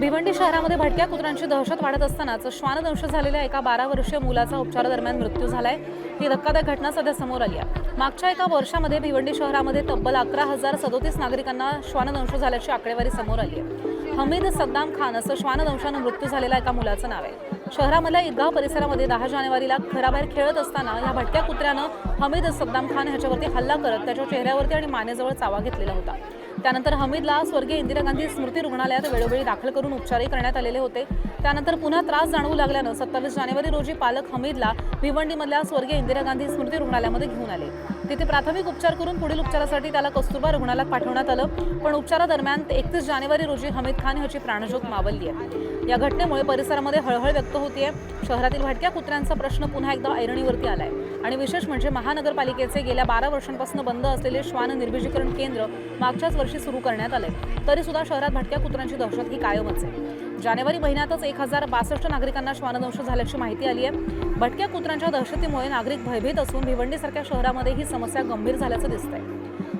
भिवंडी शहरामध्ये भटक्या कुत्र्यांची दहशत वाढत असतानाच श्वानदंश झालेल्या एका बारा वर्षीय मुलाचा उपचारादरम्यान मृत्यू झालाय. ही धक्कादायक घटना सध्या समोर आली आहे. मागच्या एका वर्षामध्ये भिवंडी शहरामध्ये तब्बल अकरा हजार सदोतीस नागरिकांना श्वानदंश झाल्याची आकडेवारी समोर आली आहे. हमीद सद्दाम खान असं श्वानदंशानं मृत्यू झालेल्या एका मुलाचं नाव आहे. शहरामधल्या ईदगाव परिसरामध्ये दहा जानेवारीला घराबाहेर खेळत असताना या भटक्या कुत्र्यानं हमीद सद्दाम खान ह्याच्यावरती हल्ला करत त्याच्या चेहऱ्यावरती आणि मानेजवळ चावा घेतलेला होता. त्यानंतर हमीदला स्वर्गीय इंदिरा गांधी स्मृती रुग्णालयात वेळोवेळी दाखल करून उपचारही करण्यात आलेले होते. त्यानंतर पुन्हा त्रास जाणवू लागल्यानं सत्तावीस जानेवारी रोजी पालक हमीदला भिवंडीमधल्या स्वर्गीय इंदिरा गांधी स्मृती रुग्णालयामध्ये घेऊन आले. तिथे प्राथमिक उपचार करून पुढील उपचारासाठी त्याला कस्तुरबा रुग्णालयात पाठवण्यात आलं. पण उपचारादरम्यान एकतीस जानेवारी रोजी हमीद खान ह्याची प्राणज्योत मावलली आहे. या घटनेमुळे परिसरामध्ये हळहळ व्यक्त होतीये. शहरातील भटक्या कुत्र्यांचा प्रश्न पुन्हा एकदा ऐरणीवरती आलाय. आणि विशेष म्हणजे महानगरपालिकेचे गेल्या बारा वर्षांपासून बंद असलेले श्वान निर्विजीकरण केंद्र मागच्याच वर्षी सुरू करण्यात आले तरी सुद्धा शहरात भटक्या कुत्र्यांची दहशत ही कायमच आहे. जानेवारी महिन्यातच एक हजार बासष्ट नागरिकांना श्वानदंश झाल्याची माहिती आली आहे. भटक्या कुत्र्यांच्या दहशतीमुळे नागरिक भयभीत असून भिवंडीसारख्या शहरामध्ये ही समस्या गंभीर झाल्याचं दिसतंय.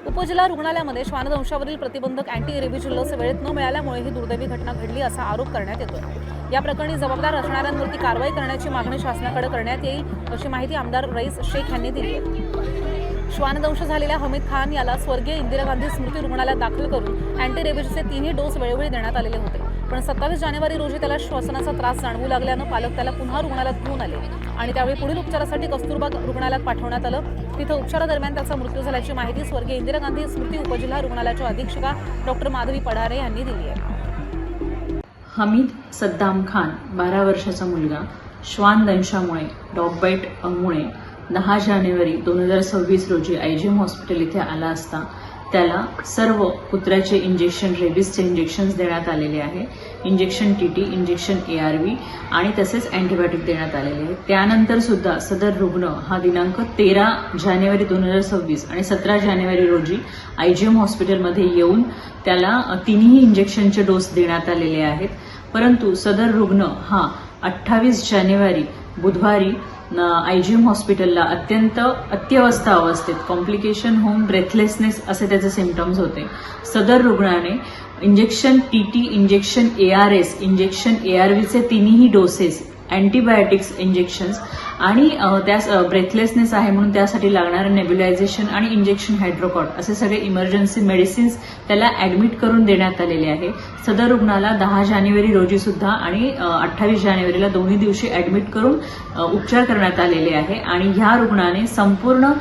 उपजिल्हा रुग्णालयामध्ये श्वानदंशावरील प्रतिबंधक अँटी रेबीज लस वेळेत न मिळाल्यामुळे ही दुर्दैवी घटना घडली असा आरोप करण्यात येतोय. या प्रकरणी जबाबदार असणाऱ्यांवरती कारवाई करण्याची मागणी शासनाकडे करण्यात येईल अशी माहिती आमदार रईस शेख यांनी दिली आहे. श्वानदंश झालेल्या हमीद खान याला स्वर्गीय इंदिरा गांधी स्मृती रुग्णालयात दाखल करून अँटी रेबीजचे तिन्ही डोस वेळोवेळी देण्यात आलेले होते. पण सत्तावीस जानेवारी रोजी त्याला श्वसनाचा त्रास जाणवू लागल्यानं पालक त्याला पुन्हा रुग्णालयात घेऊन आले. आणि त्यावेळी पुढील उपचारासाठी कस्तुरबा रुग्णालयात पाठवण्यात आलं. तिथं उपचारादरम्यान त्याचा मृत्यू झाल्याची माहिती स्वर्गीय इंदिरा गांधी स्मृती उपजिल्हा रुग्णालयाच्या अधीक्षिका डॉक्टर माधवी पढारे यांनी दिली आहे. हमीद सद्दाम खान बारा वर्षाचा मुलगा श्वान दंशामुळे डॉगबाईट अंगमुळे दहा जानेवारी दोन हजार सव्वीस रोजी आय जी एम हॉस्पिटल इथे आला असता त्याला सर्व कुत्र्याचे इंजेक्शन रेबीजचे इंजेक्शन्स देण्यात आलेले आहे. Injection T T injection A R V आणि तसेच अँटीबायोटिक देण्यात आलेले आहे. त्यानंतरसुद्धा सदर रुग्ण हा दिनांक तेरा जानेवारी दोन हजार सव्वीस आणि सतरा जानेवारी रोजी आय जी एम हॉस्पिटलमध्ये येऊन त्याला तिन्ही इंजेक्शनचे डोस देण्यात आलेले आहेत. परंतु सदर रुग्ण हा अठ्ठावीस जानेवारी बुधवारी आयजीएम हॉस्पिटलला अत्यंत अत्यवस्था अवस्थेत कॉम्प्लिकेशन होऊन ब्रेथलेसनेस असे त्याचे सिमटम्स होते. सदर रुग्णाने injection T T injection A R S injection A R व्हीचे तिन्ही डोसेस अँटीबायोटिक्स इंजेक्शन्स आणि त्यास ब्रेथलेसनेस आहे म्हणून त्यासाठी लागणारं नेब्युलायझेशन आणि इंजेक्शन हायड्रोकॉट असे सगळे इमर्जन्सी मेडिसिन्स त्याला ऍडमिट करून देण्यात आलेले आहे. सदर रुग्णाला दहा जानेवारी रोजी सुद्धा आणि अठ्ठावीस जानेवारीला दोन्ही दिवशी ऍडमिट करून उपचार करण्यात आलेले आहे आणि ह्या रुग्णाने संपूर्ण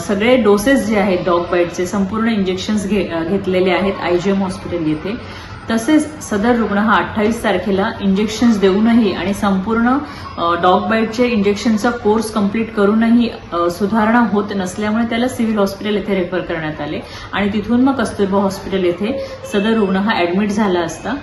सगळे डोसेस जे आहेत डॉग बाईटचे संपूर्ण इंजेक्शन्स घे घेतलेले आहेत आयजीएम हॉस्पिटल येथे. तसेच सदर रुग्ण हा अठ्ठावीस तारखेला इंजेक्शन्स देऊनही आणि संपूर्ण डॉग बाईटचे इंजेक्शनचा कोर्स कंप्लीट करूनही सुधारणा होत नसल्यामुळे त्याला सिव्हिल हॉस्पिटल येथे रेफर करण्यात आले. आणि तिथून मग कस्तुरबा हॉस्पिटल येथे सदर रुग्ण हा ॲडमिट झाला असता.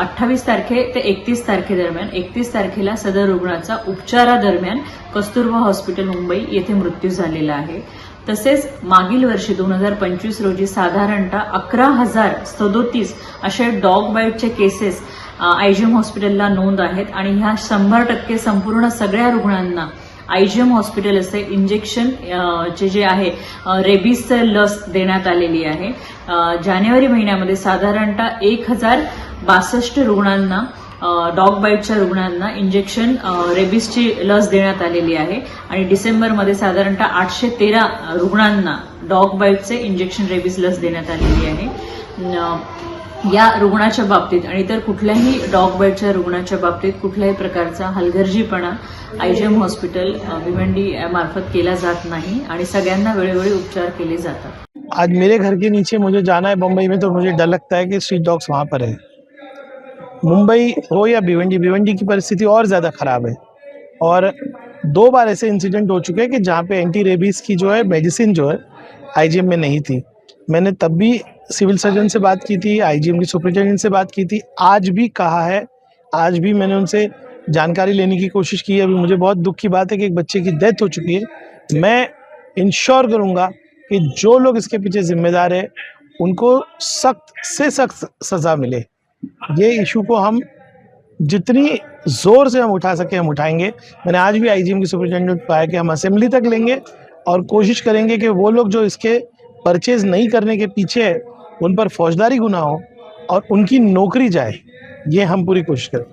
अठ्ठावीस तारखे ते एकतीस तारखेदरम्यान एकतीस तारखेला सदर रुग्णाचा उपचारादरम्यान कस्तुरबा हॉस्पिटल मुंबई येथे मृत्यू झालेला आहे. तसेच मागील वर्षी दोन हजार पंचवीस रोजी साधारणतः अकरा हजार सदोतीस असे डॉग बाईटचे केसेस आयजीएम हॉस्पिटलला नोंद आहेत आणि ह्या शंभर टक्के संपूर्ण सगळ्या रुग्णांना आयजीएम हॉस्पिटल असे इंजेक्शन चे जे आहे रेबीजचं लस देण्यात आलेली आहे. जानेवारी महिन्यामध्ये साधारणतः एक हजार बासष्ट रुग्णांना डॉग बाईटच्या रुग्णांना इंजेक्शन रेबीसची लस देण्यात आलेली आहे. आणि डिसेंबरमध्ये साधारणतः आठशे तेरा रुग्णांना डॉग बाईटचे इंजेक्शन रेबीज लस देण्यात आलेली आहे. या रुग्णाच्या बाबतीत आणि इतर कुठल्याही डॉग बाईटच्या रुग्णाच्या बाबतीत कुठल्याही प्रकारचा हलगर्जीपणा आयजीएम हॉस्पिटल भिवंडी मार्फत केला जात नाही आणि सगळ्यांना वेळोवेळी उपचार केले जातात. आज मेरे घर के नीचे मुझे जाना है बम्बई में तो मुझे डर लगता है कि स्ट्रीट डॉग्स वहाँ पर है। मुंबई हो या भिवंडी भिवंडी की परिस्थिति और ज़्यादा ख़राब है। और दो बार ऐसे इंसिडेंट हो चुके हैं कि जहाँ पे एंटी रेबीज़ की जो है मेडिसिन जो है आईजीएम में नहीं थी। मैंने तब भी सिविल सर्जन से बात की थी आईजीएम की सुपरिटेंडेंट से बात की थी। आज भी कहा है, आज भी मैंने उनसे जानकारी लेने की कोशिश की है। अभी मुझे बहुत दुख की बात है कि एक बच्चे की डेथ हो चुकी है। मैं इंश्योर करूँगा कि जो लोग इसके पीछे जिम्मेदार है, उनको सख्त से सख्त सज़ा मिले। ये इशू को हम जितनी ज़ोर से हम उठा सके, हम उठाएँगे। मैंने आज भी आईजीएम के सुप्रिटेंडेंट को कहा कि हम असेंबली तक लेंगे और कोशिश करेंगे कि वो लोग जो इसके परचेज नहीं करने के पीछे है, उन पर फौजदारी गुना हो और उनकी नौकरी जाए, ये हम पूरी कोशिश करें